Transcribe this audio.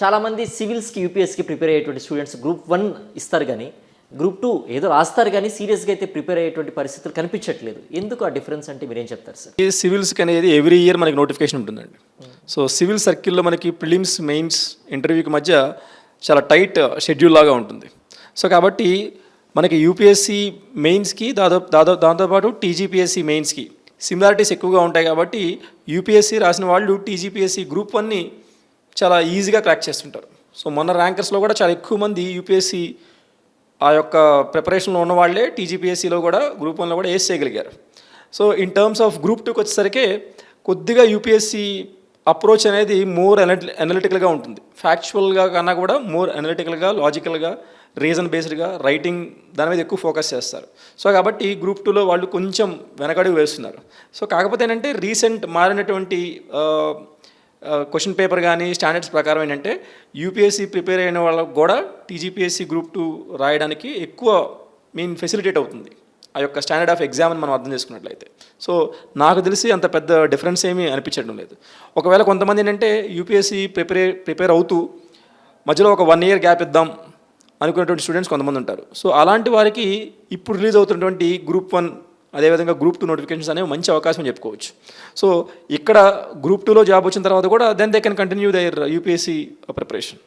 చాలామంది సివిల్స్కి యూపీఎస్కి ప్రిపేర్ అయ్యేటువంటి స్టూడెంట్స్ గ్రూప్ వన్ ఇస్తారు కానీ గ్రూప్ టూ ఏదో రాస్తారు కానీ సీరియస్గా అయితే ప్రిపేర్ అయ్యేటువంటి పరిస్థితులు కనిపించట్లేదు. ఎందుకు ఆ డిఫరెన్స్ అంటే మీరేం చెప్తారు సార్? ఈ సివిల్స్కి అనేది ఎవ్రీ ఇయర్ మనకి నోటిఫికేషన్ ఉంటుందండి. సో సివిల్ సర్కిల్లో మనకి ప్రిలిమ్స్ మెయిన్స్ ఇంటర్వ్యూకి మధ్య చాలా టైట్ షెడ్యూల్ లాగా ఉంటుంది. సో కాబట్టి మనకి యూపీఎస్సి మెయిన్స్కి దాదాపు దాదాపు దాంతోపాటు టీజీపీఎస్సి మెయిన్స్కి సిమిలారిటీస్ ఎక్కువగా ఉంటాయి కాబట్టి యూపీఎస్సి రాసిన వాళ్ళు టీజీపీఎస్సి గ్రూప్ వన్ని చాలా ఈజీగా క్రాక్ చేస్తుంటారు. సో మొన్న ర్యాంకర్స్లో కూడా చాలా ఎక్కువ మంది యూపీఎస్సీ ఆ యొక్క ప్రిపరేషన్లో ఉన్న వాళ్ళే టీజీపీఎస్సీలో కూడా గ్రూప్ వన్లో కూడా ఏస్ చేయగలిగారు. So in terms of group టూకి వచ్చేసరికి కొద్దిగా యూపీఎస్సీ అప్రోచ్ అనేది మోర్ అనలి అనలిటికల్గా ఉంటుంది. ఫ్యాక్చువల్గా కన్నా కూడా మోర్ అనలిటికల్గా లాజికల్గా రీజన్ బేస్డ్గా రైటింగ్ దాని మీద ఎక్కువ ఫోకస్ చేస్తారు. సో కాబట్టి గ్రూప్ టూలో వాళ్ళు కొంచెం వెనకడుగు వేస్తున్నారు. సో కాకపోతే ఏంటంటే రీసెంట్ మారినటువంటి క్వశ్చన్ పేపర్ కానీ స్టాండర్డ్స్ ప్రకారం ఏంటంటే యూపీఎస్సీ ప్రిపేర్ అయిన వాళ్ళకు కూడా టీజీపీఎస్సీ గ్రూప్ టూ రాయడానికి ఎక్కువ మీన్ ఫెసిలిటేట్ అవుతుంది. ఆ యొక్క స్టాండర్డ్ ఆఫ్ ఎగ్జామ్ మనం అర్థం చేసుకున్నట్లయితే. సో నాకు తెలిసి అంత పెద్ద డిఫరెన్స్ ఏమీ అనిపించడం లేదు. ఒకవేళ కొంతమంది ఏంటంటే యూపీఎస్సీ ప్రిపేర్ ప్రిపేర్ అవుతూ మధ్యలో ఒక వన్ ఇయర్ గ్యాప్ ఇద్దాం అనుకునేటువంటి స్టూడెంట్స్ కొంతమంది ఉంటారు. సో అలాంటి వారికి ఇప్పుడు రిలీజ్ అవుతున్నటువంటి గ్రూప్ వన్ అదేవిధంగా గ్రూప్ టూ నోటిఫికేషన్స్ అనేవి మంచి అవకాశం చెప్పుకోవచ్చు. సో ఇక్కడ గ్రూప్ టూలో జాబ్ వచ్చిన తర్వాత కూడా then they can continue their UPSC preparation